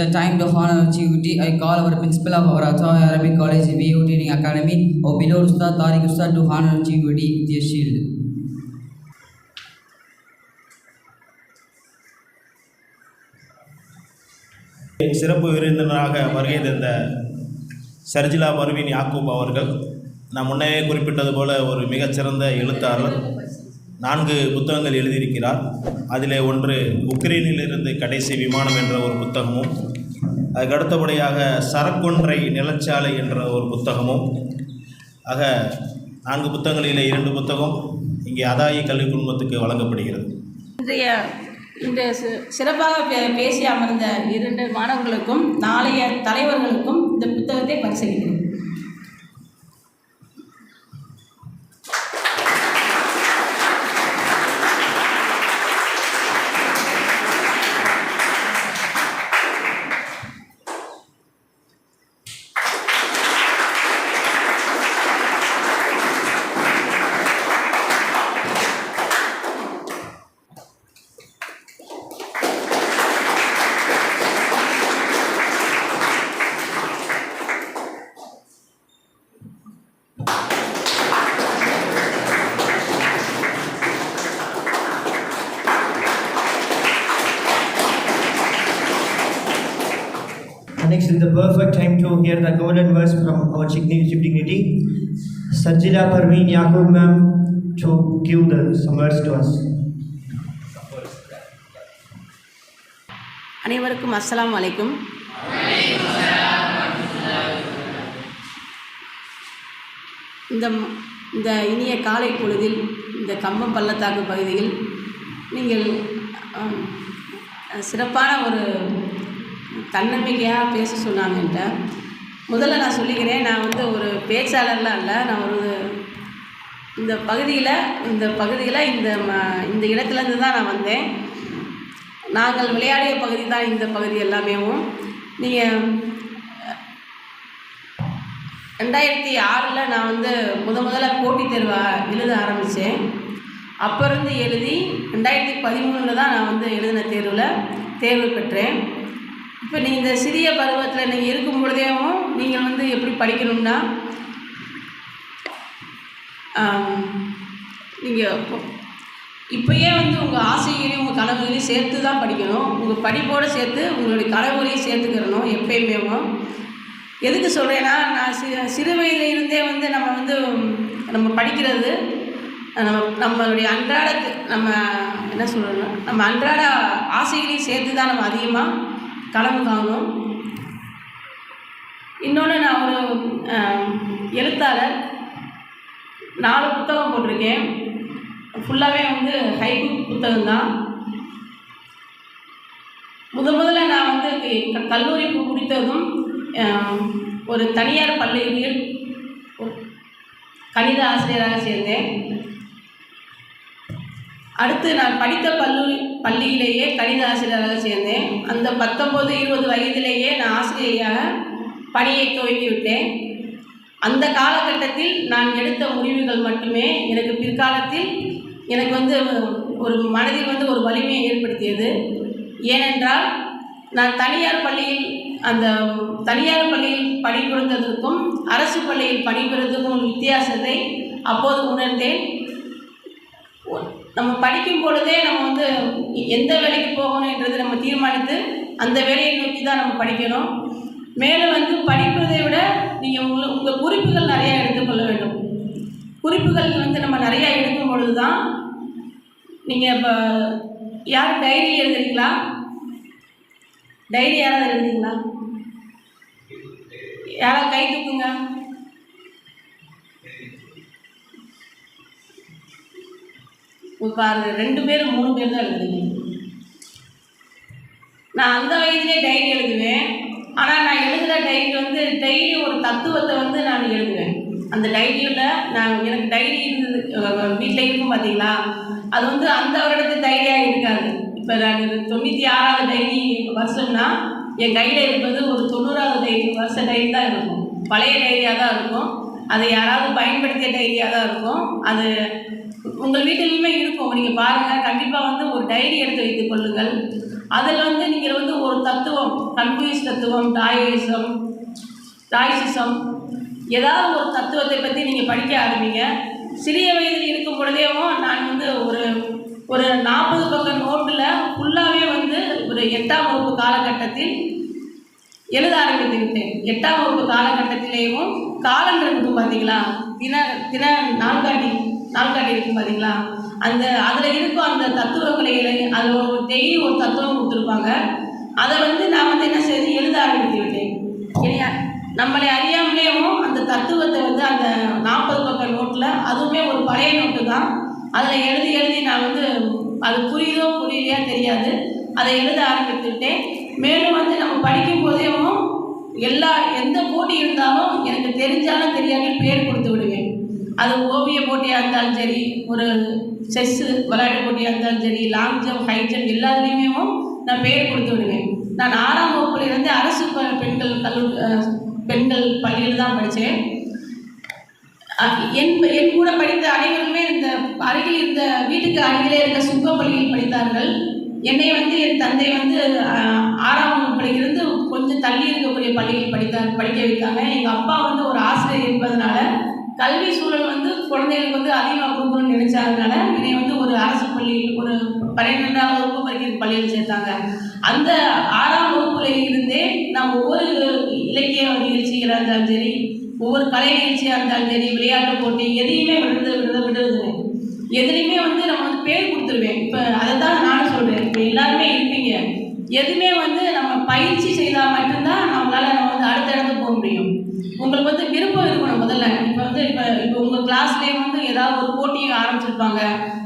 a time to honor GUT. I call our principal of our Athaya Arabic College VU Training Academy, or below Ustad Tariq Ustad to honor GUT with a shield. சிறப்பு விருந்தினராக வருகை தந்த சர்ஜிலா பர்வீன் யாக்கூப் அவர்கள் நான் முன்னே குறிப்பிட்டது போல ஒரு மிகச்சிறந்த எழுத்தாளர் நான்கு புத்தகங்கள் எழுதியிருக்கிறார் அதிலே ஒன்று உக்ரைனிலிருந்து கடைசி விமானம் என்ற ஒரு புத்தகமும் அதுக்கு அடுத்தபடியாக சரக்கொன்றை நிலச்சாலை என்ற ஒரு புத்தகமும் ஆக நான்கு புத்தகங்களிலே இரண்டு புத்தகம் இங்கே அதாயி கல்வி குழுமத்துக்கு வழங்கப்படுகிறது. இன்றைய இந்த சிறப்பாக பே- பேசி அமர்ந்த இரண்டு மாணவர்களுக்கும் நாளைய தலைவர்களுக்கும் இந்த புத்தகத்தை பரிசீலிக்கிறேன் Next is the perfect time to hear the golden verse from our chief dignity, Sajila Parveen Yaqub ma'am, to give the some words to us. அனைவருக்கும் அஸ்லாம் வலைக்கும் இந்த இந்த இனிய காலை பொழுதில் இந்த கம்பம் பள்ளத்தாக்கு பகுதியில் நீங்கள் சிறப்பான ஒரு தன்னம்பிக்கையாக பேச சொன்னாங்க முதல்ல நான் சொல்லிக்கிறேன் நான் வந்து ஒரு பேச்சாளர்லாம் இல்லை நான் ஒரு இந்த பகுதியில் இந்த பகுதியில் இந்த ம இந்த இடத்துலேருந்து தான் நான் வந்தேன். நாங்கள் விளையாடிய பகுதி தான் இந்த பகுதி எல்லாமேவும். நீங்கள் ரெண்டாயிரத்தி ஆறில் நான் வந்து முத முதல்ல போட்டித் தேர்வாக எழுத ஆரம்பித்தேன் அப்போ இருந்து எழுதி ரெண்டாயிரத்தி பதிமூணில் தான் நான் வந்து எழுதின தேர்வில் தேர்வு பெற்றேன். இப்போ நீங்கள் இந்த சிறிய பருவத்தில் நீங்கள் இருக்கும் பொழுதேவும் நீங்கள் வந்து எப்படி படிக்கணும்னா நீங்கள் இப்போயே வந்து உங்கள் ஆசைகளையும் உங்கள் கனவுகளையும் சேர்த்து தான் படிக்கணும். உங்கள் படிப்போடு சேர்த்து உங்களுடைய கனவுகளையும் சேர்த்துக்கிறணும் எப்பயுமே. எதுக்கு சொல்கிறேன்னா நான் சி சிறு வயதிலிருந்தே வந்து நம்ம வந்து நம்ம படிக்கிறது நம்ம நம்மளுடைய அன்றாட நம்ம என்ன சொல்கிறோன்னா நம்ம அன்றாட ஆசைகளையும் சேர்த்து தான் நம்ம அதிகமாக கலந்து காணும் இன்னொன்று நான் ஒரு எழுத்தாளர். நாலு புத்தகம் போட்டிருக்கேன். ஃபுல்லாகவே வந்து ஹைகு புத்தகம் தான் முத முதல்ல நான் வந்து கல்லூரி முடித்ததும் ஒரு தனியார் பள்ளியில் கணித ஆசிரியராக சேர்ந்தேன். அடுத்து நான் படித்த பல்லு பள்ளியிலேயே கணித ஆசிரியராக சேர்ந்தேன். அந்த பத்தொம்போது இருபது வயதிலேயே நான் ஆசிரியையாக பணியை துவங்கி விட்டேன். அந்த காலகட்டத்தில் நான் எடுத்த முடிவுகள் மட்டுமே எனக்கு பிற்காலத்தில் எனக்கு வந்து ஒரு மனதில் வந்து ஒரு வலிமையை ஏற்படுத்தியது. ஏனென்றால் நான் தனியார் பள்ளியில் அந்த தனியார் பள்ளியில் பணிபுரிந்ததற்கும் அரசு பள்ளியில் பணிபுரிந்ததுக்கும் வித்தியாசத்தை அப்போது உணர்ந்தேன். நம்ம படிக்கும் பொழுதே நம்ம வந்து எந்த வேலைக்கு போகணுன்றது நம்ம தீர்மானித்து அந்த வேலையை நோக்கி தான் நம்ம படிக்கணும். மேலே வந்து படிப்பதை விட நீங்கள் உங்கள் உங்கள் குறிப்புகள் நிறையா எடுத்துக்கொள்ள வேண்டும். குறிப்புகள் வந்து நம்ம நிறையா எடுக்கும் பொழுது தான் நீங்கள் இப்போ யார் டைரி எழுதுறீங்களா? டைரி யாராவது எழுதுறீங்களா? யாராவது கை தூக்குங்க இப்போ பாருங்க ரெண்டு பேரும் மூணு பேர் தான் எழுதுறீங்க நான் அந்த வயதிலே டைரி எழுதுவேன். ஆனால் நான் எழுதுகிற டைரி வந்து டெய்லி ஒரு தத்துவத்தை வந்து நான் எழுதுவேன். அந்த டைரியில் நான் எனக்கு டைரி இருந்தது வீட்டில் இருக்கும் பார்த்தீங்களா அது வந்து அந்த வருடத்து டைரியாக இருக்காது. இப்போ நான் தொண்ணூற்றி ஆறாவது டைரி வருஷம்னா என் கையில் இருப்பது ஒரு தொண்ணூறாவது டைரி வருஷ டைரி தான் இருக்கும். பழைய டைரியாக தான் இருக்கும். அதை யாராவது பயன்படுத்திய டைரியாக தான் இருக்கும். அது உங்கள் வீட்டிலுமே இருக்கும். நீங்கள் பாருங்கள் கண்டிப்பாக வந்து ஒரு டைரி எடுத்து வைத்துக் கொள்ளுங்கள். அதில் வந்து நீங்கள் வந்து ஒரு தத்துவம் கன்ஃபியூஸ் தத்துவம் டாயிசம் டாய்சிசம் ஏதாவது ஒரு தத்துவத்தை பற்றி நீங்கள் படிக்க ஆரம்பிங்க. சிறிய வயதில் இருக்கும் பொழுதேவும் நான் வந்து ஒரு ஒரு நாற்பது பக்கம் நோட்டில் ஃபுல்லாகவே வந்து ஒரு எட்டாம் வகுப்பு காலகட்டத்தில் எழுத ஆரம்பித்து விட்டேன் எட்டாம் வகுப்பு காலகட்டத்திலேயும் காலண்டர் இருக்கும் பார்த்தீங்களா தின தின நாள்காட்டி நாள்காட்டி இருக்கும் பார்த்தீங்களா அந்த அதில் இருக்கும் அந்த தத்துவ எழுதி- அதில் ஒரு டெய்லி ஒரு தத்துவம் கொடுத்துருப்பாங்க. அதை வந்து நான் வந்து என்ன செய்து எழுத ஆரம்பித்து விட்டேன் இல்லையா? நம்மளை அறியாமலேயும் அந்த தத்துவத்தை வந்து அந்த நாற்பது பக்கம் நோட்டில் அதுவுமே ஒரு பழைய நோட்டு தான். அதில் எழுதி எழுதி நான் வந்து அது புரியுதோ புரியலையா தெரியாது. அதை எழுத ஆரம்பித்து விட்டேன் மேலும் வந்து நம்ம படிக்கும் போதேவும் எல்லா எந்த போட்டி இருந்தாலும் எனக்கு தெரிஞ்சாலும் தெரியாமல் பேர் கொடுத்து விடுவேன். அது ஓவிய போட்டியாக இருந்தாலும் சரி ஒரு செஸ்ஸு விளையாட்டு போட்டியாக இருந்தாலும் சரி லாங் ஜம்ப் ஹை ஜம்ப் எல்லாத்துலேயுமே நான் பேர் கொடுத்து விடுவேன். நான் ஆறாம் வகுப்புல இருந்து அரசு பெண்கள் கல்லூரி பெண்கள் பள்ளியில் தான் படித்தேன் என் என் கூட படித்த அனைவருமே இந்த அருகில் இருந்த வீட்டுக்கு அருகிலே இருந்த சுங்க பள்ளியில் படித்தார்கள். என்னை வந்து என் தந்தை வந்து ஆறாம் வகுப்பிலிருந்து கொஞ்சம் தள்ளி இருக்கக்கூடிய பள்ளியில் படித்தார் படிக்க வைத்தாங்க எங்கள் அப்பா வந்து ஒரு ஆசிரியர் இருப்பதனால கல்வி சூழல் வந்து குழந்தைகளுக்கு வந்து அதிகமாக கொடுக்கணும்னு நினைச்சாங்கனால என்னை வந்து ஒரு அரசு பள்ளியில் ஒரு பன்னிரெண்டாம் வகுப்பு வரைக்கும் பள்ளியில் சேர்த்தாங்க. அந்த ஆறாம் வகுப்புல இருந்தே நான் ஒவ்வொரு இலக்கிய நிகழ்ச்சிகளாக இருந்தாலும் சரி ஒவ்வொரு கலை நிகழ்ச்சியாக இருந்தாலும் சரி விளையாட்டு போட்டி எதையுமே விடுறது விடுறது விடுறது எதுலேயுமே வந்து நம்ம வந்து பேர் கொடுத்துருவேன். இப்போ அதை தான் நானும் சொல்கிறேன் இப்போ எல்லாருமே இருப்பீங்க எதுவுமே வந்து நம்ம பயிற்சி செய்தால் மட்டும்தான் நம்மளால் நம்ம வந்து அடுத்த இடத்துக்கு போக முடியும். உங்களுக்கு வந்து விருப்பம் இருக்கணும் முதல்ல. இப்போ வந்து இப்போ இப்போ உங்கள் கிளாஸ்லேயே வந்து ஏதாவது ஒரு போட்டி ஆரம்பிச்சிருப்பாங்க.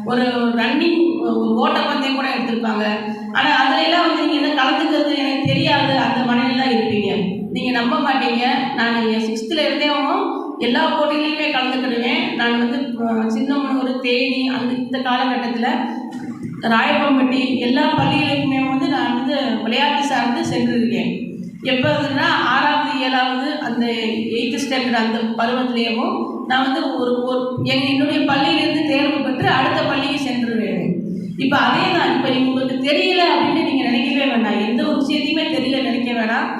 ஒரு ரன்னிங் ஒரு ஓட்டப்பந்தயம் கூட எடுத்திருப்பாங்க. ஆனால் அதுல வந்து நீங்கள் என்ன கலந்துக்கிறது எனக்கு தெரியாது. அந்த மனநிலை தான் இருப்பீங்க. நீங்கள் நம்ப மாட்டீங்க. நான் என் சிக்ஸ்த்தில் இருந்தேவும் எல்லா போட்டிகளையுமே கலந்துக்கிடுவேன். நான் வந்து அஹ், சின்னமனூர் தேனி அந்த இந்த காலகட்டத்தில் ராயப்பம்பட்டி எல்லா பள்ளிகளுக்குமே வந்து நான் வந்து விளையாட்டு சார்ந்து சென்றிருக்கேன். எப்போ வந்துன்னா ஆறாவது ஏழாவது அந்த எயித்து ஸ்டாண்டர்ட் அந்த பருவத்திலேயும் நான் வந்து ஒரு ஒரு எங் என்னுடைய பள்ளியிலேருந்து தேர்வு பெற்று அடுத்த பள்ளிக்கு சென்றுருவேன் இப்போ அதே தான் இப்போ உங்களுக்கு தெரியல அப்படின்னு நீங்கள் நினைக்கவே வேண்டாம். எந்த ஒரு விஷயத்தையுமே தெரியல நினைக்க வேணாம்.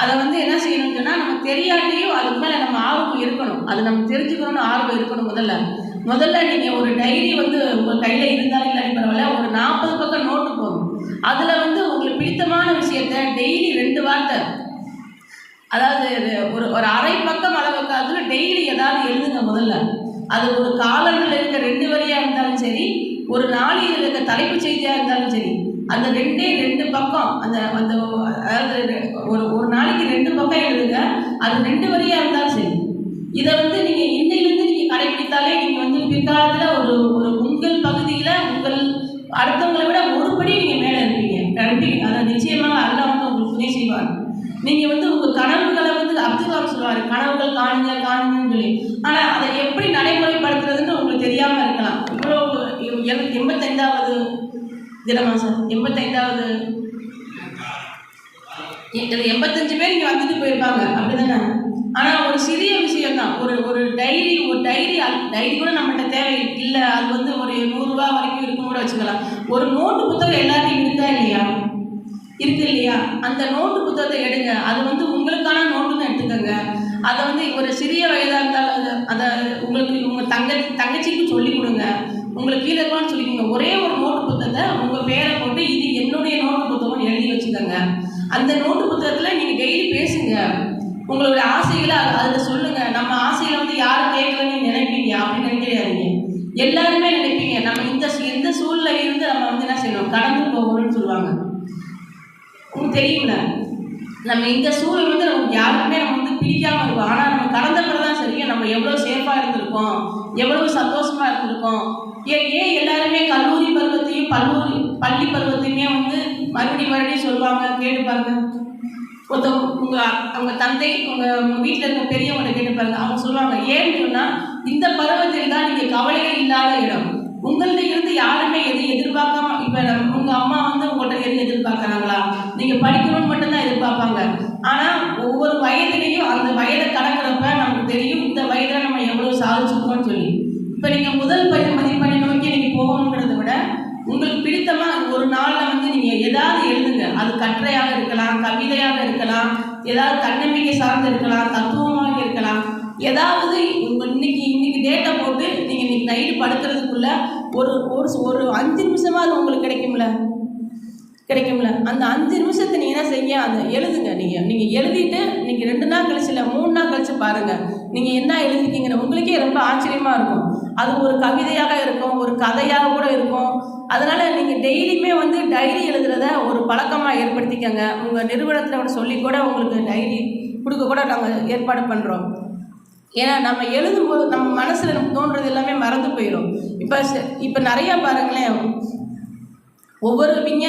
அதை வந்து என்ன செய்யணும்னு சொன்னால் நம்ம தெரியாட்டியும் அதுக்கு மேலே நம்ம ஆர்வம் இருக்கணும். அது நம்ம தெரிஞ்சுக்கணும்னு ஆர்வம் இருக்கணும் முதல்ல. முதல்ல நீங்கள் ஒரு டைரி வந்து உங்கள் கையில் இருந்தாலும் இல்லாட்டி பரவாயில்ல ஒரு நாற்பது பக்கம் நோட்டு போகும் அதில் வந்து உங்களுக்கு பிடித்தமான விஷயத்த டெய்லி ரெண்டு வார்த்தை. அதாவது ஒரு ஒரு அரை பக்கம் அளவுக்கு அதில் டெய்லி ஏதாவது எழுதுங்க முதல்ல. அது ஒரு காலங்களில் இருக்க ரெண்டு வரியாக இருந்தாலும் சரி ஒரு நாளில் இருக்க தலைப்பு செய்தியாக இருந்தாலும் சரி அந்த ரெண்டே ரெண்டு பக்கம் அந்த அந்த அதாவது ஒரு ஒரு நாளைக்கு ரெண்டு பக்கம் எழுதுங்க அது ரெண்டு வரியாக இருந்தாலும் சரி. இதை வந்து நீங்கள் இன்னையிலேருந்து கடைபிடித்தாலே நீங்கள் வந்து பிற்காலத்தில் ஒரு ஒரு உங்கள் பகுதியில் உங்கள் அடுத்தவங்களை விட ஒரு படி நீங்கள் மேலே இருப்பீங்க. கண்டிப்பாக அதை நிச்சயமாக அல்ல வந்து உங்களுக்கு துணை செய்வார். நீங்கள் வந்து உங்கள் கனவுகளை வந்து அப்துல் கலாம் சொல்லுவார் கனவுகள் காணுங்க காணுங்கன்னு சொல்லி. ஆனால் அதை எப்படி நடைமுறைப்படுத்துறதுன்னு உங்களுக்கு தெரியாமல் இருக்கலாம். இவ்வளோ எண்பத்தைந்தாவது தினமா சார்? எண்பத்தைந்தாவது எண்பத்தஞ்சு பேர் இங்கே வந்துட்டு போயிருப்பாங்க அப்படிதானே? ஆனால் ஒரு சிறிய விஷயம் தான் ஒரு ஒரு டைரி ஒரு டைரி டைரி கூட நம்மகிட்ட தேவை இல்லை அது வந்து ஒரு நூறுரூவா வரைக்கும் இருக்கும் கூட வச்சுக்கலாம். ஒரு நோட்டு புத்தகம் எல்லாத்தையும் இருக்கா இல்லையா? இருக்கு இல்லையா? அந்த நோட்டு புத்தகத்தை எடுங்க. அது வந்து உங்களுக்கான நோட்டுன்னு எடுத்துக்கோங்க. அதை வந்து ஒரு சிறிய வயதாக இருந்தாலும் அதை அதை உங்களுக்கு உங்கள் தங்க தங்கச்சிக்கு சொல்லி கொடுங்க. உங்களுக்கு கீழே இருக்கான்னு சொல்லிக்கோங்க ஒரே ஒரு நோட்டு புத்தகத்தை உங்கள் பேரை போட்டு இது என்னுடைய நோட்டு புத்தகம்னு எழுதி வச்சுக்கோங்க. அந்த நோட்டு புத்தகத்தில் நீங்கள் டெய்லி பேசுங்க. உங்களுடைய ஆசைகளை அதில் சொல்லுங்கள் நம்ம ஆசையில வந்து யாரும் கேட்கலன்னு நினைப்பீங்க? அப்படின்னு நினைக்கிறாதீங்க எல்லாருமே நினைப்பீங்க நம்ம இந்த எந்த சூழ்நிலை இருந்து நம்ம வந்து என்ன செய்யணும்? கடந்து போகணும்னு சொல்லுவாங்க. உங்களுக்கு தெரியும்ல? நம்ம இந்த சூழல் வந்து நமக்கு யாருக்குமே நம்ம வந்து பிடிக்காம இருக்கும். ஆனால் நம்ம கடந்த பிறகு தான் சரிங்க நம்ம எவ்வளோ சேஃபாக இருந்திருக்கோம்? எவ்வளவு சந்தோஷமா இருந்திருக்கோம்? ஏன் ஏன் எல்லாருமே கல்லூரி பருவத்தையும் பல்லூரி பள்ளி பருவத்தையுமே வந்து மறுபடி மறுபடியும் சொல்லுவாங்க? கேட்டுப்பாங்க ஒருத்தவங்க உங்கள் அவங்க தந்தை உங்கள் வீட்டில் இருக்க பெரியவங்களை கேட்டு பாருங்க. அவங்க சொல்லுவாங்க ஏன்னு சொன்னால் இந்த பருவத்தில் தான் நீங்கள் கவலைகள் இல்லாத இடம். உங்கள்கிட்ட இருந்து யாருமே எதை எதிர்பார்க்காம இப்போ உங்கள் அம்மா வந்து உங்கள்கிட்ட எதுவும் எதிர்பார்க்குறாங்களா? நீங்கள் படிக்கணும்னு மட்டும்தான் எதிர்பார்ப்பாங்க. வயதை கடக்கிறப்ப நமக்கு தெரியும் இந்த வயதில் நம்ம எவ்வளோ சாதிச்சிருக்கோம்னு சொல்லி. இப்போ நீங்கள் முதல் பயிர் மதிப்பெண்ணை நோக்கி நீங்கள் போகணுங்கிறத விட உங்களுக்கு பிடித்தமாக ஒரு நாளில் வந்து நீங்கள் ஏதாவது எழுதுங்க. அது கட்டுரையாக இருக்கலாம் கவிதையாக இருக்கலாம் ஏதாவது தன்னம்பிக்கை சார்ந்து இருக்கலாம் தத்துவமாக இருக்கலாம். ஏதாவது உங்கள் இன்னைக்கு இன்னைக்கு டேட்டை போட்டு நீங்கள் இன்னைக்கு நைட்டு படுக்கிறதுக்குள்ள ஒரு ஒரு ஒரு அஞ்சு நிமிஷமாவது உங்களுக்கு கிடைக்கும்ல? கிடைக்கும்ல? அந்த அஞ்சு நிமிஷத்தை நீங்கள் என்ன செய்ய? அந்த எழுதுங்க. நீங்கள் நீங்கள் எழுதிட்டு நீங்கள் ரெண்டு நாள் கழிச்சு இல்லை மூணு நாள் கழிச்சு பாருங்கள் நீங்கள் என்ன எழுதிருக்கீங்கன்னு உங்களுக்கே ரொம்ப ஆச்சரியமாக இருக்கும். அது ஒரு கவிதையாக இருக்கும் ஒரு கதையாக கூட இருக்கும். அதனால் நீங்கள் டெய்லியுமே வந்து டைரி எழுதுறத ஒரு பழக்கமாக ஏற்படுத்திக்கங்க. உங்கள் நிறுவனத்தில் கூட சொல்லி கூட உங்களுக்கு டைரி கொடுக்க கூட நாங்கள் ஏற்பாடு பண்ணுறோம் ஏன்னா நம்ம எழுதும்போது நம்ம மனசில் நமக்கு தோன்றது எல்லாமே மறந்து போயிடும் இப்போ இப்போ நிறையா பாருங்களேன். ஒவ்வொரு விஞ்ஞ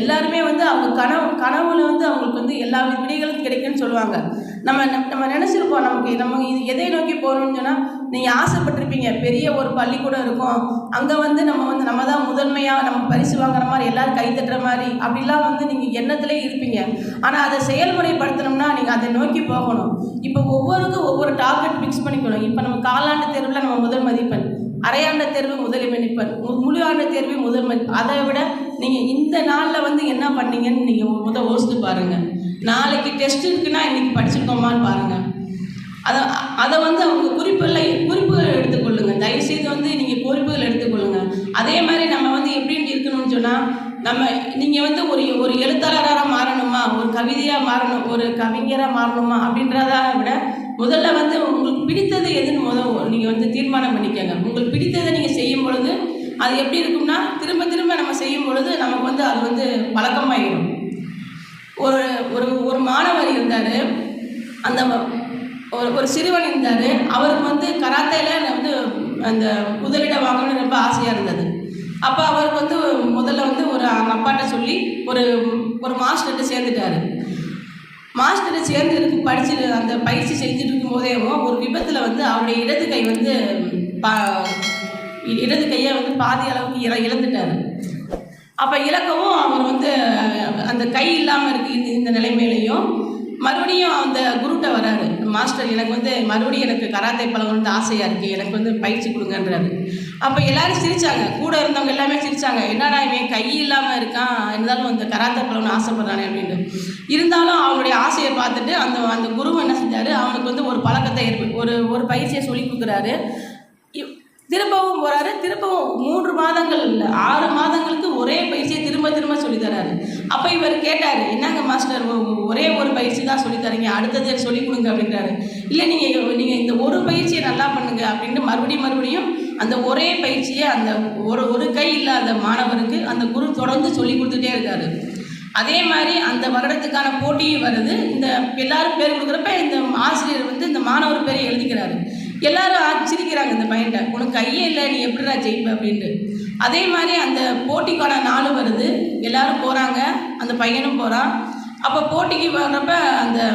எல்லாருமே வந்து அவங்க கனவு கனவுல வந்து அவங்களுக்கு வந்து எல்லா விடைகளும் கிடைக்குன்னு சொல்லுவாங்க. நம்ம நம்ம நினச்சிருப்போம் நமக்கு நம்ம இது எதை நோக்கி போகணும்னு சொன்னால் நீங்கள் ஆசைப்பட்டிருப்பீங்க. பெரிய ஒரு பள்ளிக்கூடம் இருக்கும். அங்கே வந்து நம்ம வந்து நம்ம தான் முதன்மையாக நம்ம பரிசு வாங்குற மாதிரி எல்லாரும் கை தட்டுற மாதிரி அப்படிலாம் வந்து நீங்கள் எண்ணத்திலே இருப்பீங்க. ஆனால் அதை செயல்முறைப்படுத்தணும்னா நீங்கள் அதை நோக்கி போகணும். இப்போ ஒவ்வொருக்கும் ஒவ்வொரு டார்கெட் ஃபிக்ஸ் பண்ணிக்கணும். இப்போ நம்ம காலாண்டு தேர்வில் நம்ம முதல் மதிப்பெண் அரையாண்டு தேர்வு முதல் மதிப்பெண் முழு ஆண்டு தேர்வு முதல் மதி அதை விட நீங்கள் இந்த நாளில் வந்து என்ன பண்ணீங்கன்னு நீங்கள் முதல் யோசித்து பாருங்கள் நாளைக்கு டெஸ்ட் இருக்குன்னா இன்றைக்கி படிச்சிருக்கோமான்னு பாருங்கள் அதை அதை வந்து அவங்க குறிப்புகளை குறிப்புகள் எடுத்துக்கொள்ளுங்க. தயவுசெய்து வந்து நீங்கள் குறிப்புகள் எடுத்துக்கொள்ளுங்க. அதே மாதிரி நம்ம வந்து எப்படி இருக்கணும்னு சொன்னால் நம்ம நீங்கள் வந்து ஒரு ஒரு எழுத்தாளராக மாறணுமா? ஒரு கவிதையாக மாறணும் ஒரு கவிஞராக மாறணுமா? அப்படின்றத விட முதல்ல வந்து உங்களுக்கு பிடித்தது எதுன்னு முதல் நீங்கள் வந்து தீர்மானம் பண்ணிக்கோங்க. உங்களுக்கு பிடித்ததை நீங்கள் செய்யும் பொழுது அது எப்படி இருக்கும்னா திரும்ப திரும்ப நம்ம செய்யும் பொழுது நமக்கு வந்து அது வந்து பழக்கமாயிடும். ஒரு ஒரு ஒரு மாணவர் இருந்தார். அந்த ஒரு ஒரு சிறுவன் இருந்தார். அவருக்கு வந்து கராத்தேல வந்து அந்த முதலிடம் வாங்கணும்னு ரொம்ப ஆசையாக இருந்தது. அப்போ அவருக்கு வந்து முதல்ல வந்து ஒரு அவங்க அப்பாட்ட சொல்லி ஒரு ஒரு மாஸ்டர்கிட்ட சேர்ந்துட்டாரு. மாஸ்டரை சேர்ந்து இருக்கு படிச்சு அந்த பயிற்சி செஞ்சுட்டு இருக்கும்போதே ஒரு விபத்தில் வந்து அவருடைய இடது கை வந்து பா இடது கையை வந்து பாதி அளவுக்கு இழ இழந்துட்டாரு. அப்போ இழக்கவும் அவர் வந்து அந்த கை இல்லாமல் இருக்கு இந்த இந்த நிலைமையிலையும். மறுபடியும் அந்த குருட்ட வராரு. மாஸ்டர் எனக்கு வந்து மறுபடியும் எனக்கு கராத்தே பழகணும்னு ஆசையாக இருக்குது எனக்கு வந்து பயிற்சி கொடுங்கன்றாரு. அப்போ எல்லாரும் சிரிச்சாங்க. கூட இருந்தவங்க எல்லாமே சிரிச்சாங்க. என்னடா இவன் கை இல்லாமல் இருக்கான். இருந்தாலும் அந்த கராத்தே பழகணும்னு ஆசைப்படுறானே அப்படின்னு. இருந்தாலும் அவனுடைய ஆசையை பார்த்துட்டு அந்த அந்த குரு என்ன செஞ்சார்? அவனுக்கு வந்து ஒரு பழக்கத்தை ஏற்ப ஒரு ஒரு பயிற்சியை சொல்லி கொடுக்குறாரு. திரும்பவும் போகிறாரு திரும்பவும் மூன்று மாதங்கள் இல்லை ஆறு மாதங்களுக்கு ஒரே பயிற்சியை திரும்ப திரும்ப சொல்லித்தராரு அப்போ இவர் கேட்டார் என்னங்க மாஸ்டர் ஒரே ஒரு பயிற்சி தான் சொல்லித்தரீங்க அடுத்தது சொல்லி கொடுங்க அப்படின்றாரு. இல்லை நீங்கள் நீங்கள் இந்த ஒரு பயிற்சியை நல்லா பண்ணுங்க அப்படின்ட்டு மறுபடியும் மறுபடியும் அந்த ஒரே பயிற்சியை அந்த ஒரு ஒரு கை இல்லாத மாணவருக்கு அந்த குரு தொடர்ந்து சொல்லி கொடுத்துட்டே இருக்காரு. அதே மாதிரி அந்த வருடத்துக்கான போட்டியும் வருது. இந்த எல்லாரும் பேர் கொடுக்குறப்ப இந்த ஆசிரியர் வந்து இந்த மாணவர் பேரை எழுதிக்கிறாரு. எல்லாரும் ஆ- சிரிக்கிறாங்க இந்த பையன்ட்ட. கையே இல்லை நீ எப்படிடா ஜெயிப்ப அப்படின்ட்டு. அதே மாதிரி அந்த போட்டிக்கான நாள் வருது. எல்லாரும் போகிறாங்க அந்த பையனும் போகிறான் அப்போ போட்டிக்கு வர்றப்ப அந்த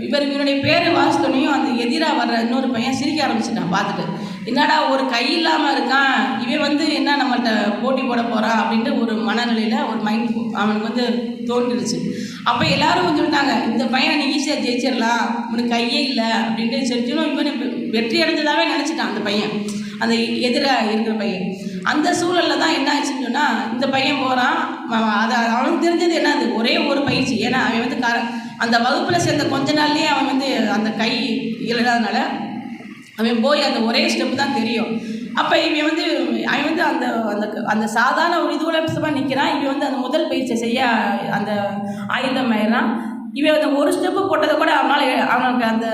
இவர் இவருடைய பேரை வாசித்தோனையும் அந்த எதிராக வர்ற இன்னொரு பையன் சிரிக்க ஆரம்பிச்சிட்டான் பார்த்துட்டு. என்னடா ஒரு கை இல்லாமல் இருக்கான். இவன் வந்து என்ன நம்மள்கிட்ட போட்டி போட போகிறான் அப்படின்ட்டு ஒரு மனநிலையில் ஒரு மைண்ட் அவனுக்கு வந்து தோன்றிடுச்சு. அப்போ எல்லாரும் வந்து சொல்லிட்டாங்க இந்த பையனை நீ ஈஸியாக ஜெயிச்சிடலாம். உனக்கு கையே இல்லை அப்படின்ட்டு. செஞ்சிடும் இவன் வெ- வெற்றி அடைஞ்சதாகவே நினச்சிட்டான் அந்த பையன். அந்த எதிராக இருக்கிற பையன். அந்த சூழலில் தான் என்ன ஆச்சுன்னு சொன்னால் இந்த பையன் போகிறான் அதை அவனுக்கு தெரிஞ்சது என்னது? ஒரே ஒரு பயிற்சி. ஏன்னா அவன் வந்து கர அந்த வகுப்பில் சேர்ந்த கொஞ்ச நாள்லேயே அவன் வந்து அந்த கை இல்லாதனால அவன் போய் அந்த ஒரே ஸ்டெப்பு தான் தெரியும். அப்போ இவன் வந்து அவன் வந்து அந்த அந்த அந்த சாதாரண ஒரு இதுவலமாக நிற்கிறான் இவன் வந்து அந்த முதல் பயிற்சியை செய்ய அந்த ஆயுதம் ஆயிடுறான். இவன் அந்த ஒரு ஸ்டெப்பு போட்டதை கூட அவனால் அவனுக்கு அந்த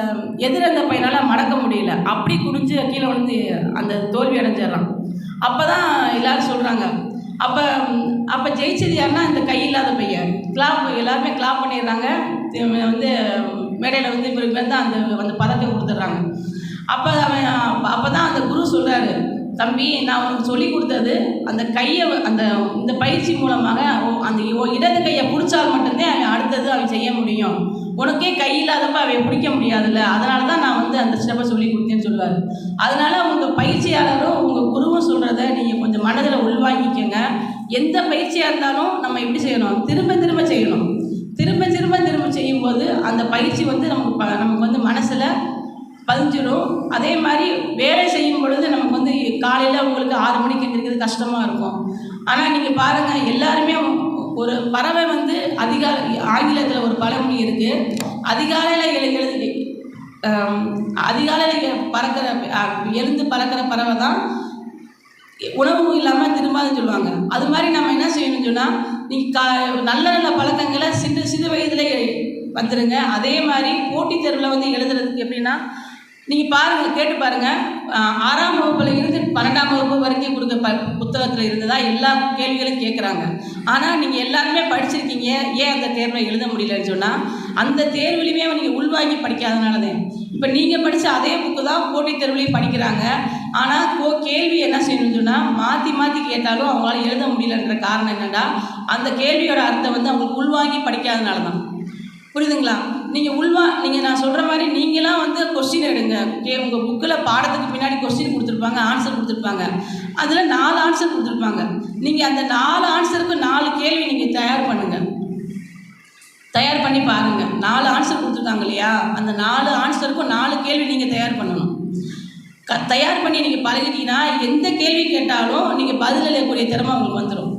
எதிர் அந்த பையனால் மடக்க முடியல. அப்படி குடிஞ்சு கீழே வந்து அந்த தோல்வி அடைஞ்சிடுறான். அப்போ தான் எல்லாரும் சொல்கிறாங்க அப்போ அப்போ ஜெயிச்சது யாருன்னா இந்த கை இல்லாத பையன். கிளாப் எல்லாருமே கிளாப் பண்ணிடுறாங்க. இவன் வந்து மேடையில் வந்து இவருக்கு வந்து அந்த அந்த பதத்தை கொடுத்துட்றாங்க. அப்போ அவன் அப்போ தான் அந்த குரு சொல்கிறாரு தம்பி நான் உனக்கு சொல்லி கொடுத்தது அந்த கையை அந்த இந்த பயிற்சி மூலமாக அந்த இடது கையை பிடிச்சால் மட்டும்தான் அவன் அடுத்தது அவன் செய்ய முடியும். உனக்கே கை இல்லாதப்ப அவன் பிடிக்க முடியாதுல்ல. அதனால தான் நான் வந்து அந்த ஸ்டெப்பை சொல்லி கொடுத்தேன்னு சொல்லுவார். அதனால உங்கள் பயிற்சியாளரும் உங்கள் குருவும் சொல்கிறத நீங்கள் கொஞ்சம் மனதில் உள்வாங்கிக்கங்க. எந்த பயிற்சியாக இருந்தாலும் நம்ம எப்படி செய்யணும்? திரும்ப திரும்ப செய்யணும். திரும்ப திரும்ப திரும்ப செய்யும்போது அந்த பயிற்சி வந்து நமக்கு ப- நமக்கு வந்து மனசில் பதிஞ்சிடும் அதே மாதிரி வேலை செய்யும் பொழுது நமக்கு வந்து காலையில் உங்களுக்கு ஆறு மணிக்கு எந்திரிக்கிறது கஷ்டமாக இருக்கும். ஆனால் நீங்கள் பாருங்கள் எல்லாருமே ஒரு பறவை வந்து அதிகாலை ஆங்கிலத்தில் ஒரு பழமொழி இருக்குது அதிகாலையில் எழு எழுது அதிகாலையில் பறக்கிற எழுந்து பறக்கிற பறவை தான் உணவு இல்லாமல் திரும்பாதுன்னு சொல்லுவாங்க. அது மாதிரி நம்ம என்ன செய்யணும்னு சொன்னால் நீங்கள் கா நல்ல நல்ல பழக்கங்களை சிறு சிறு வயதில் வந்துடுங்க அதே மாதிரி போட்டித் தேர்வில் வந்து எழுதுறதுக்கு எப்படின்னா நீங்கள் பாருங்கள் கேட்டு பாருங்கள் ஆறாம் வகுப்பில் இருந்து பன்னெண்டாம் வகுப்பு வரைக்கும் கொடுக்க ப புத்தகத்தில் இருந்ததா எல்லா கேள்விகளும் கேட்குறாங்க ஆனால் நீங்கள் எல்லாருமே படிச்சிருக்கீங்க. ஏன் அந்த தேர்வை எழுத முடியலன்னு சொன்னால் அந்த தேர்வுலையுமே நீங்கள் உள்வாங்கி படிக்காதனால தான் இப்போ நீங்கள் படித்த அதே புக்கு தான் போட்டித் தேர்வுலையும் படிக்கிறாங்க. ஆனால் கோ கேள்வி என்ன செய்யணும்னு சொன்னால் மாற்றி மாற்றி கேட்டாலும் அவங்களால எழுத முடியலன்ற காரணம் என்னென்னா அந்த கேள்வியோட அர்த்தம் வந்து அவங்களுக்கு உள்வாங்கி படிக்காதனால தான் புரியுதுங்களா? நீங்கள் உள்வா நீங்கள் நான் சொல்கிற மாதிரி நீங்களாம் வந்து கொஸ்டின் எடுங்க. கே உங்கள் புக்கில் பாடத்துக்கு பின்னாடி கொஸ்டின் கொடுத்துருப்பாங்க ஆன்சர் கொடுத்துருப்பாங்க. அதில் நாலு ஆன்சர் கொடுத்துருப்பாங்க. நீங்கள் அந்த நாலு ஆன்சருக்கு நாலு கேள்வி நீங்கள் தயார் பண்ணுங்கள் தயார் பண்ணி பாருங்கள் நாலு ஆன்சர் கொடுத்துருக்காங்க இல்லையா? அந்த நாலு ஆன்சருக்கும் நாலு கேள்வி நீங்கள் தயார் பண்ணணும். க தயார் பண்ணி நீங்கள் பழகிட்டீங்கன்னா எந்த கேள்வி கேட்டாலும் நீங்கள் பதில் எழுதக்கூடிய திறமை உங்களுக்கு வந்துடும்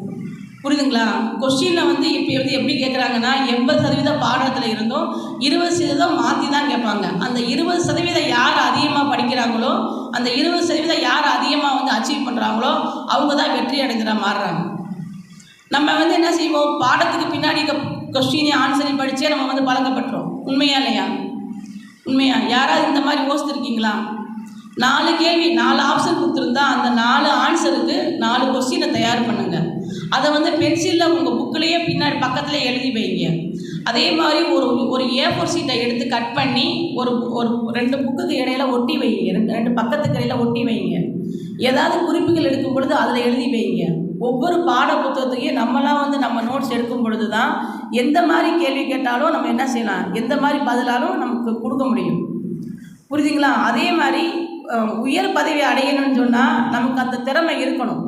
புரியுதுங்களா? கொஸ்டினில் வந்து இப்போ வந்து எப்படி கேட்குறாங்கன்னா எண்பது சதவீத பாடத்தில் இருந்தும் இருபது சதவீதம் மாற்றி தான் கேட்பாங்க. அந்த இருபது சதவீதம் யார் அதிகமாக படிக்கிறாங்களோ அந்த இருபது சதவீதம் யார் அதிகமாக வந்து அச்சீவ் பண்ணுறாங்களோ அவங்க தான் வெற்றி அடைஞ்சிட மாறுறாங்க. நம்ம வந்து என்ன செய்வோம்? பாடத்துக்கு பின்னாடி கொஸ்டினை ஆன்சரையும் படித்தே நம்ம வந்து பழக்கப்பட்டுறோம் உண்மையா இல்லையா? உண்மையா? யாராவது இந்த மாதிரி யோசித்துருக்கீங்களா நாலு கேள்வி நாலு ஆப்ஷன் கொடுத்துருந்தா அந்த நாலு ஆன்சருக்கு நாலு கொஸ்டினை தயார் பண்ணுங்கள் அதை வந்து பென்சிலில் உங்கள் புக்கிலேயே பின்னாடி பக்கத்தில் எழுதி வைங்க. அதே மாதிரி ஒரு ஒரு ஏ ஃபோர் சீட்டை எடுத்து கட் பண்ணி ஒரு ஒரு ரெண்டு புக்குக்கு இடையில ஒட்டி வைங்க. ரெண்டு ரெண்டு பக்கத்துக்கு இடையில ஒட்டி வைங்க. ஏதாவது குறிப்புகள் எடுக்கும் பொழுது அதில் எழுதி வைங்க. ஒவ்வொரு பாட புத்தகத்தையும் நம்மளாம் வந்து நம்ம நோட்ஸ் எடுக்கும் பொழுது தான் எந்த மாதிரி கேள்வி கேட்டாலும் நம்ம என்ன செய்யலாம்? எந்த மாதிரி பதிலாலும் நமக்கு கொடுக்க முடியும். புரியுதுங்களா? அதே மாதிரி உயர் பதவி அடையணும்னு சொன்னால் நமக்கு அந்த திறமை இருக்கணும்.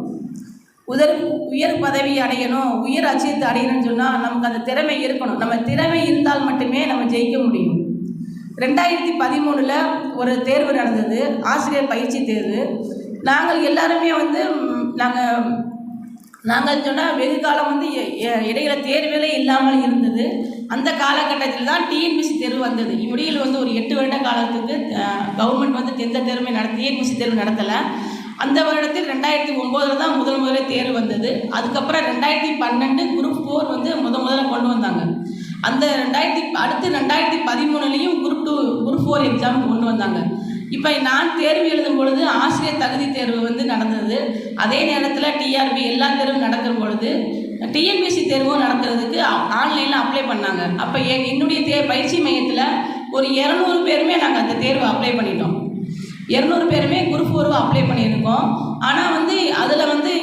உதர் உயர் பதவி அடையணும் உயர் அச்சியத்தை அடையணும்னு சொன்னால் நமக்கு அந்த திறமை இருக்கணும். நம்ம திறமை இருந்தால் மட்டுமே நம்ம ஜெயிக்க முடியும். ரெண்டாயிரத்தி பதிமூணில் ஒரு தேர்வு நடந்தது ஆசிரியர் பயிற்சி தேர்வு. நாங்கள் எல்லாருமே வந்து நாங்கள் நாங்கள் சொன்னால் வெகு காலம் வந்து எ- இடையில தேர்வுகளே இல்லாமல் இருந்தது. அந்த காலகட்டத்தில் தான் டிஎன்பிசி தேர்வு வந்தது. இப்படியில் வந்து ஒரு எட்டு வருட காலத்துக்கு கவர்மெண்ட் வந்து எந்த தேர்வுமே நடத்த டிஎன்பிசி தேர்வு நடத்தலை. அந்த வருடத்தில் ரெண்டாயிரத்தி ஒம்போதில் தான் முதல் முதல்ல தேர்வு வந்தது. அதுக்கப்புறம் ரெண்டாயிரத்தி பன்னெண்டு குரூப் ஃபோர் வந்து முத முதல்ல கொண்டு வந்தாங்க. அந்த ரெண்டாயிரத்தி அடுத்து ரெண்டாயிரத்தி பதிமூணுலேயும் group two group four exam கொண்டு வந்தாங்க. இப்போ நான் தேர்வு எழுதும் பொழுது ஆசிரியர் தகுதி தேர்வு வந்து நடந்தது. அதே நேரத்தில் டிஆர்பி எல்லா தேர்வும் நடக்கிற பொழுது டிஎன்பிசி தேர்வும் நடக்கிறதுக்கு ஆன்லைனில் அப்ளை பண்ணாங்க. அப்போ என்னுடைய தே பயிற்சி மையத்தில் ஒரு இரநூறு பேருமே நாங்கள் அந்த தேர்வு அப்ளை பண்ணிட்டோம். இரநூறு பேருமே குரூப் ஃபோர்வு அப்ளை பண்ணியிருக்கோம். ஆனால் வந்து அதில் வந்து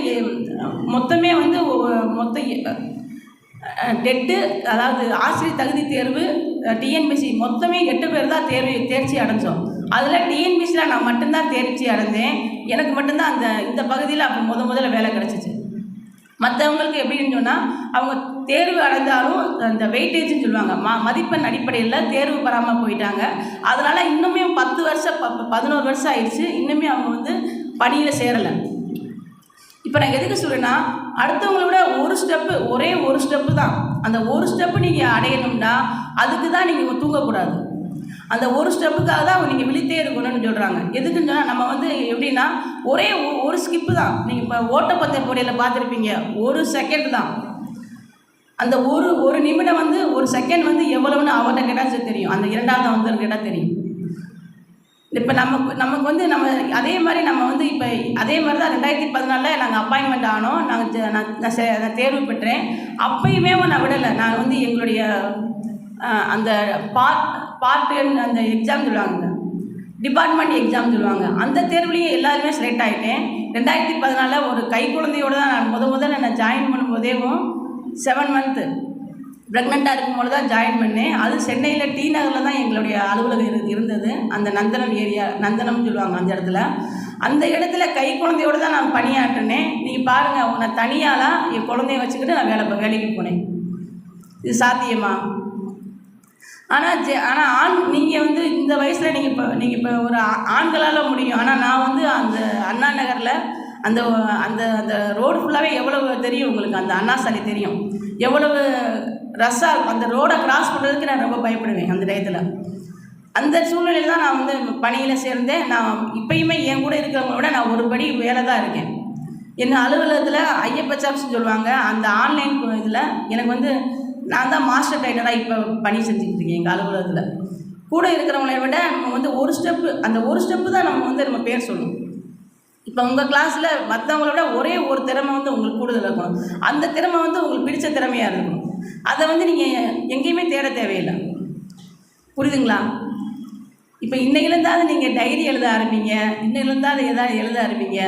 மொத்தமே வந்து மொத்த டெட்டு அதாவது ஆசிரியர் தகுதி தேர்வு டிஎன்பிசி மொத்தமே எட்டு பேர் தான் தேர்வு தேர்ச்சி அடைஞ்சோம். அதில் டிஎன்பிசியில் நான் மட்டும்தான் தேர்ச்சி அடைஞ்சேன் எனக்கு மட்டும்தான் அந்த இந்த பகுதியில் அப்போ முத முதல்ல வேலை கிடச்சிச்சு. மற்றவங்களுக்கு எப்படின்னு சொன்னால் அவங்க தேர்வு அடைந்தாலும் அந்த வெயிட்டேஜ்னு சொல்லுவாங்க. ம மதிப்பெண் அடிப்படையில் தேர்வு பெறாமல் போயிட்டாங்க. அதனால் இன்னுமே பத்து வருஷம் ப பதினோரு வருஷம் ஆயிடுச்சு. இன்னுமே அவங்க வந்து பணியில் சேரலை. இப்போ நான் எதுக்கு சொல்கிறேன்னா அடுத்தவங்களோட ஒரு ஸ்டெப்பு ஒரே ஒரு ஸ்டெப்பு தான். அந்த ஒரு ஸ்டெப்பு நீங்கள் அடையணும்னா அதுக்கு தான் நீங்கள் தூங்கக்கூடாது. அந்த ஒரு ஸ்டெப்புக்காக தான் நீங்கள் விழித்தே இருக்கணும்னு சொல்கிறாங்க எதுக்குன்னு சொன்னால் நம்ம வந்து எப்படின்னா ஒரே ஒ- ஒரு ஸ்கிப்பு தான். நீங்கள் இப்போ ஓட்டப்பந்தய போட்டியில் பார்த்துருப்பீங்க. ஒரு செகண்ட் தான். அந்த ஒரு ஒரு நிமிடம் வந்து ஒரு செகண்ட் வந்து எவ்வளவுன்னு அவர்கிட்ட கேட்டால் தெரியும். அந்த இரண்டாவது வந்து கேட்டால் தெரியும். இப்போ நமக்கு நமக்கு வந்து நம்ம அதே மாதிரி நம்ம வந்து இப்போ அதே மாதிரி தான் ரெண்டாயிரத்தி பதினாலில் நாங்கள் அப்பாயின்மெண்ட் ஆனோம். நாங்கள் நான் நான் நான் தேர்வு பெற்றேன். அப்பயுமே நான் விடலை. நான் வந்து எங்களுடைய அந்த பார்ட் பார்ட் அந்த எக்ஸாம் சொல்லுவாங்க. டிபார்ட்மெண்ட் எக்ஸாம் சொல்லுவாங்க. அந்த தேர்வுலேயும் எல்லாருமே செலக்ட் ஆகிட்டேன் ரெண்டாயிரத்தி பதினாலில் ஒரு கை குழந்தையோடு தான் நான் முத முதல்ல நான் ஜாயின் பண்ணும்போதேவும் செவன் மந்த்து ப்ரெக்னெண்ட்டாக இருக்கும்போது தான் ஜாயின் பண்ணேன். அது சென்னையில் டி நகரில் தான் எங்களுடைய அலுவலகம் இரு இருந்தது. அந்த நந்தனம் ஏரியா நந்தனம்னு சொல்லுவாங்க அந்த இடத்துல. அந்த இடத்துல கை குழந்தையோடு தான் நான் பணியாற்றினேன். நீங்கள் பாருங்கள் உன்னை தனியாலாம் என் குழந்தைய வச்சுக்கிட்டு நான் வேலை வேலைக்கு போனேன். இது சாத்தியமா? ஆனால் ஜெ ஆனால் ஆண் நீங்கள் வந்து இந்த வயசில் நீங்கள் இப்போ நீங்கள் இப்போ ஒரு ஆண்களால் முடியும். ஆனால் நான் வந்து அந்த அண்ணா நகரில் அந்த அந்த அந்த ரோடு ஃபுல்லாகவே எவ்வளவு தெரியும் உங்களுக்கு? அந்த அண்ணா சாலை தெரியும். எவ்வளவு ரஷ்ஷாக இருக்கும். அந்த ரோடை கிராஸ் பண்ணுறதுக்கு நான் ரொம்ப பயப்படுவேன் அந்த டயத்தில். அந்த சூழ்நிலையில் தான் நான் வந்து பணியில் சேர்ந்தேன். நான் இப்பயுமே என் கூட இருக்கிறவங்கள விட நான் ஒரு படி வேலை தான் இருக்கேன். என்ன அலுவலகத்தில் ஐயப்ப சாப்ஸ்னு சொல்லுவாங்க. அந்த ஆன்லைன் இதில் எனக்கு வந்து நான் தான் மாஸ்டர் ட்ரைனராக இப்போ பணி செஞ்சுக்கிட்டு இருக்கேன் எங்கள் அலுவலகத்தில். கூட இருக்கிறவங்களை விட நம்ம வந்து ஒரு ஸ்டெப்பு அந்த ஒரு ஸ்டெப்பு தான் நம்ம வந்து நம்ம பேர் சொல்லணும். இப்போ உங்கள் கிளாஸில் மற்றவங்கள விட ஒரே ஒரு திறமை வந்து உங்களுக்கு கூடுதல் இருக்கணும். அந்த திறமை வந்து உங்களுக்கு பிடிச்ச திறமையாக இருக்கணும். அதை வந்து நீங்கள் எங்கேயுமே தேட தேவையில்லை. புரியுதுங்களா? இப்போ இன்னையிலேருந்தாவது நீங்கள் டைரி எழுத ஆரம்பிங்க. இன்னையிலேருந்தாவது எதாவது எழுத ஆரம்பிங்க.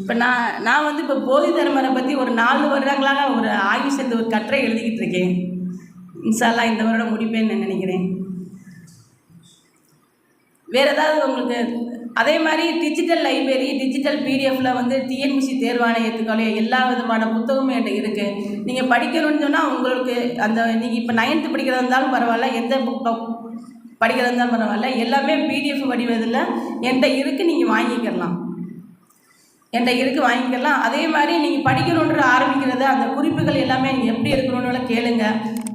இப்போ நான் நான் வந்து இப்போ போதி தர்மரை பற்றி ஒரு நாலு வருடங்களாக ஒரு ஆய்வு சேர்ந்து ஒரு கட்டுரை எழுதிக்கிட்டு இருக்கேன். இன்ஷால்லா இந்த வருடம் முடிப்பேன்னு நான் நினைக்கிறேன். வேறு ஏதாவது உங்களுக்கு அதே மாதிரி டிஜிட்டல் லைப்ரரி டிஜிட்டல் பிடிஎஃப்ல வந்து டிஎன்பிசி தேர்வாணையத்துக்காலே எல்லா விதமான புத்தகமும் என்கிட்ட இருக்குது நீங்கள் படிக்கணும்னு சொன்னால் உங்களுக்கு அந்த நீங்கள் இப்போ நைன்த்து படிக்கிறதா இருந்தாலும் பரவாயில்ல எந்த புக் படிக்கிறதா இருந்தாலும் பரவாயில்ல எல்லாமே பிடிஎஃப் வடிவதில் என்கிட்ட இருக்குது நீங்கள் வாங்கிக்கலாம். என்கிட்ட இருக்கு வாங்கிக்கலாம். அதே மாதிரி நீங்கள் படிக்கணுன்ற ஆரம்பிக்கிறது அந்த குறிப்புகள் எல்லாமே நீங்கள் எப்படி இருக்கணும்னு கேளுங்க.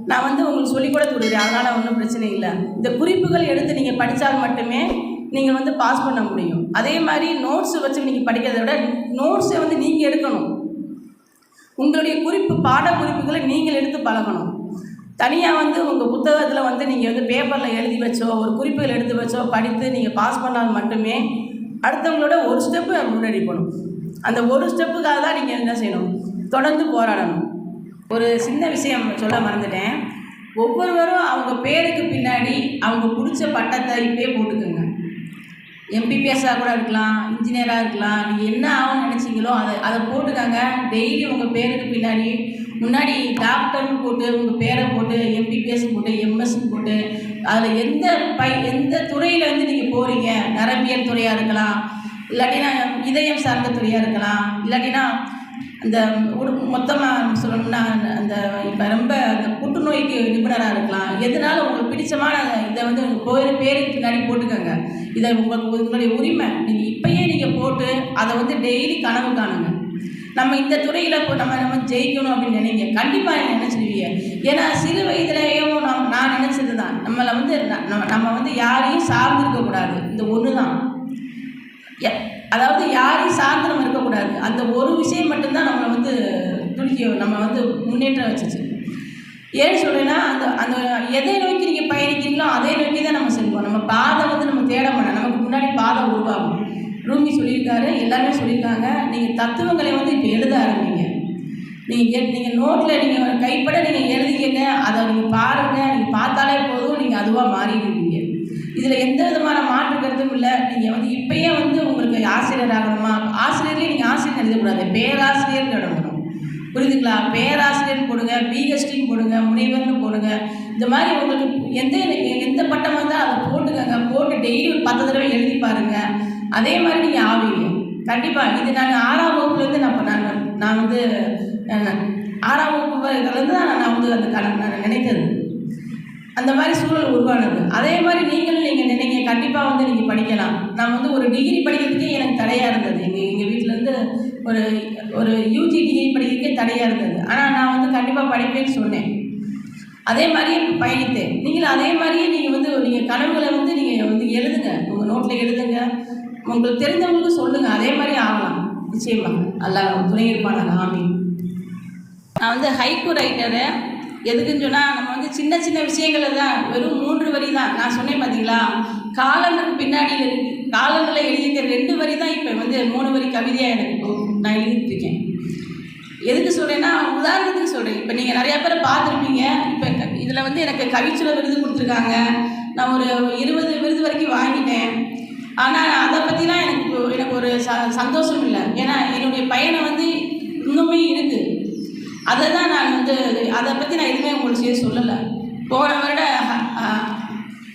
நான் வந்து உங்களுக்கு சொல்லிக் கூட கொடுக்குறேன். அதனால் ஒன்றும் பிரச்சனை இல்லை. இந்த குறிப்புகள் எடுத்து நீங்கள் படித்தால் மட்டுமே நீங்கள் வந்து பாஸ் பண்ண முடியும். அதே மாதிரி நோட்ஸ் வச்சு நீங்கள் படிக்கிறதை விட நோட்ஸை வந்து நீங்கள் எடுக்கணும். உங்களுடைய குறிப்பு பாட குறிப்புகளை நீங்கள் எடுத்து பழகணும். தனியாக வந்து உங்கள் புத்தகத்தில் வந்து நீங்கள் வந்து பேப்பரில் எழுதி வச்சோ ஒரு குறிப்புகள் எடுத்து வச்சோ படித்து நீங்கள் பாஸ் பண்ணால் மட்டுமே அடுத்தவங்களோட ஒரு ஸ்டெப்பு முன்னாடி போகணும். அந்த ஒரு ஸ்டெப்புக்காக தான் நீங்கள் என்ன செய்யணும்? தொடர்ந்து போராடணும். ஒரு சின்ன விஷயம் சொல்ல மறந்துட்டேன். ஒவ்வொருவரும் அவங்க பேருக்கு பின்னாடி அவங்க பிடிச்ச பட்டத்தை இப்பயே போட்டுக்கோங்க. எம்பிபிஎஸ்ஸாக கூட இருக்கலாம் இன்ஜினியராக இருக்கலாம் நீங்கள் என்ன ஆகணும்னு நினச்சிங்களோ அதை அதை போட்டுக்கோங்க. டெய்லி உங்கள் பேருக்கு பின்னாடி முன்னாடி டாக்டர்னு போட்டு உங்கள் பேரை போட்டு எம்பிபிஎஸ் போட்டு எம்எஸ்ன்னு போட்டு அதில் எந்த பை எந்த துறையில் வந்து நீங்கள் போகிறீங்க நரம்பியல் துறையாக இருக்கலாம் இல்லாட்டினா இதயம் சார்ந்த துறையாக இருக்கலாம் இல்லாட்டினா அந்த ஒரு மொத்தமாக சொல்லணும்னா அந்த- அந்த இப்போ ரொம்ப அந்த புற்றுநோய்க்கு நிபுணராக இருக்கலாம். எதனால உங்களுக்கு பிடிச்சமான இதை வந்து உங்கள் பேருக்கு பின்னாடி போட்டுக்கோங்க. இதை உங்களுக்கு உங்களுடைய உரிமை. நீங்கள் இப்பயே நீங்கள் போட்டு அதை வந்து டெய்லி கனவு காணுங்க. நம்ம இந்த துறையில் இப்போ நம்ம நம்ம ஜெயிக்கணும் அப்படின்னு நினைங்க. கண்டிப்பாக நீங்கள் நினச்சிடுவீங்க ஏன்னா சிறு வயதுலேயும் நான் நான் நினச்சது தான் நம்மளை வந்து நம்ம நம்ம வந்து யாரையும் சார்ந்திருக்கக்கூடாது. இந்த ஒன்று தான் அதாவது யாரையும் சார்ந்து நம்ம இருக்கக்கூடாது. அந்த ஒரு விஷயம் மட்டும்தான் நம்மளை வந்து துடிக்க நம்ம வந்து முன்னேற்றம் வச்சுச்சு. ஏன்னு சொல்கிறேன்னா அந்த அந்த எதை நோக்கி நீங்கள் பயணிக்கிறீங்களோ அதை நோக்கி தான் நம்ம செல்வோம். நம்ம பாதை வந்து நம்ம தேட மாட்டோம். நமக்கு முன்னாடி பாதை உருவாகும். ரூமி சொல்லியிருக்காரு எல்லாருமே சொல்லியிருக்காங்க. நீங்கள் தத்துவங்களை வந்து இப்போ எழுத ஆரம்பிங்க. நீங்கள் நீங்கள் நோட்டில் நீங்கள் கைப்பட நீங்கள் எழுதிக்கங்க. அதை நீங்கள் பாருங்கள் நீங்கள் பார்த்தாலே போதும். நீங்கள் அதுவாக மாறிடுங்க இதில் எந்த விதமான மாற்று கருத்தும் இல்லை. நீங்கள் வந்து இப்பயே வந்து உங்களுக்கு ஆசிரியர் ஆகணுமா? ஆசிரியர்லேயே நீங்கள் ஆசிரியர் எழுதக்கூடாது. பேராசிரியர் நடக்கணும். புரியுதுங்களா பேராசிரியர் போடுங்க பிஹெச்டின்னு போடுங்க முனைவர்னு போடுங்க. இந்த மாதிரி உங்களுக்கு எந்த எந்த பட்டம் வந்தால் அதை போட்டுக்கங்க. போட்டு டெய்லி ஒரு பத்து தடவை எழுதி பாருங்க. அதே மாதிரி நீங்கள் ஆவீங்க. கண்டிப்பாக இது நான் ஆறாம் வகுப்புலேருந்து நான் நாங்கள் நான் நான் வந்து ஆறாம் வகுப்பு வரையிலேருந்து தான் நான் வந்து அந்த கண நான் நினைத்தது. அந்த மாதிரி சூழல் உருவானது. அதே மாதிரி நீங்களும் நீங்கள் நினைங்க கண்டிப்பாக வந்து நீங்கள் படிக்கலாம். நான் வந்து ஒரு டிகிரி படிக்கிறதுக்கே எனக்கு தடையாக இருந்தது. எங்கள் எங்கள் வீட்டிலேருந்து ஒரு ஒரு யூஜி டிகிரி படிக்கிறதுக்கே தடையாக இருந்தது. ஆனால் நான் வந்து கண்டிப்பாக படிப்பேன்னு சொன்னேன். அதே மாதிரியே பயணித்தேன். நீங்களும் அதே மாதிரியே நீங்கள் வந்து நீங்கள் கனவுகளை வந்து நீங்கள் வந்து எழுதுங்க. உங்கள் நோட்டில் எழுதுங்க. உங்களுக்கு தெரிஞ்சவங்களுக்கும் சொல்லுங்கள் அதே மாதிரி ஆகலாம். நிச்சயமாக. நல்லா துணை இருப்பாங்க ஆமீன். நான் வந்து ஹைக்கூ ரைட்டரு எதுக்குன்னு சொன்னால் நம்ம வந்து சின்ன சின்ன விஷயங்களை தான் வெறும் மூன்று வரி தான். நான் சொன்னேன் பார்த்தீங்களா காலனுக்கு பின்னாடி இருக்கு காலண்டரில் எழுதியிருக்க ரெண்டு வரி தான் இப்போ வந்து மூணு வரி கவிதையாக எனக்கு நான் எழுதிட்டுருக்கேன். எதுக்கு சொல்கிறேன்னா உதாரணத்துக்கு சொல்கிறேன் இப்போ நீங்கள் நிறையா பேரை பார்த்துருப்பீங்க. இப்போ இதில் வந்து எனக்கு கவிச்சுர விருது கொடுத்துருக்காங்க. நான் ஒரு இருபது விருது வரைக்கும் வாங்கிட்டேன். ஆனால் அதை பற்றிலாம் எனக்கு எனக்கு ஒரு ச சந்தோஷம் இல்லை. ஏன்னா என்னுடைய பையனை வந்து அதை தான் நான் வந்து அதை பற்றி நான் எதுவுமே உங்களுக்கு செய்ய சொல்லலை. போன வருட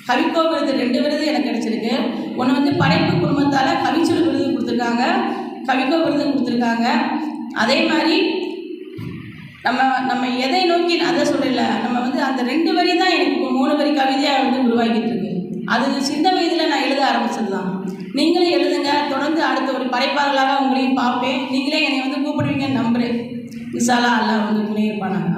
கவிக்கோ விருது ரெண்டு விருது எனக்கு கிடச்சிருக்கு. ஒன்று வந்து படைப்பு குடும்பத்தால் கவிச்சொல் விருது கொடுத்துருக்காங்க. கவிக்கோ விருது கொடுத்துருக்காங்க. அதே மாதிரி நம்ம நம்ம எதை நோக்கி அதை சொல்லல நம்ம வந்து அந்த ரெண்டு வரி தான் எனக்கு மூணு வரி கவிதையாக வந்து உருவாக்கிட்டு இருக்கு. அது சின்ன வயதில் நான் எழுத ஆரம்பிச்சது தான் நீங்களும் எழுதுங்க. தொடர்ந்து அடுத்த ஒரு படைப்பாளர்களாக உங்களையும் பார்ப்பேன். நீங்களே என்னை வந்து கூப்பிடுவீங்கன்னு நம்புகிறேன் விசாலா எல்லாம் வந்து துணை இருப்பானாங்க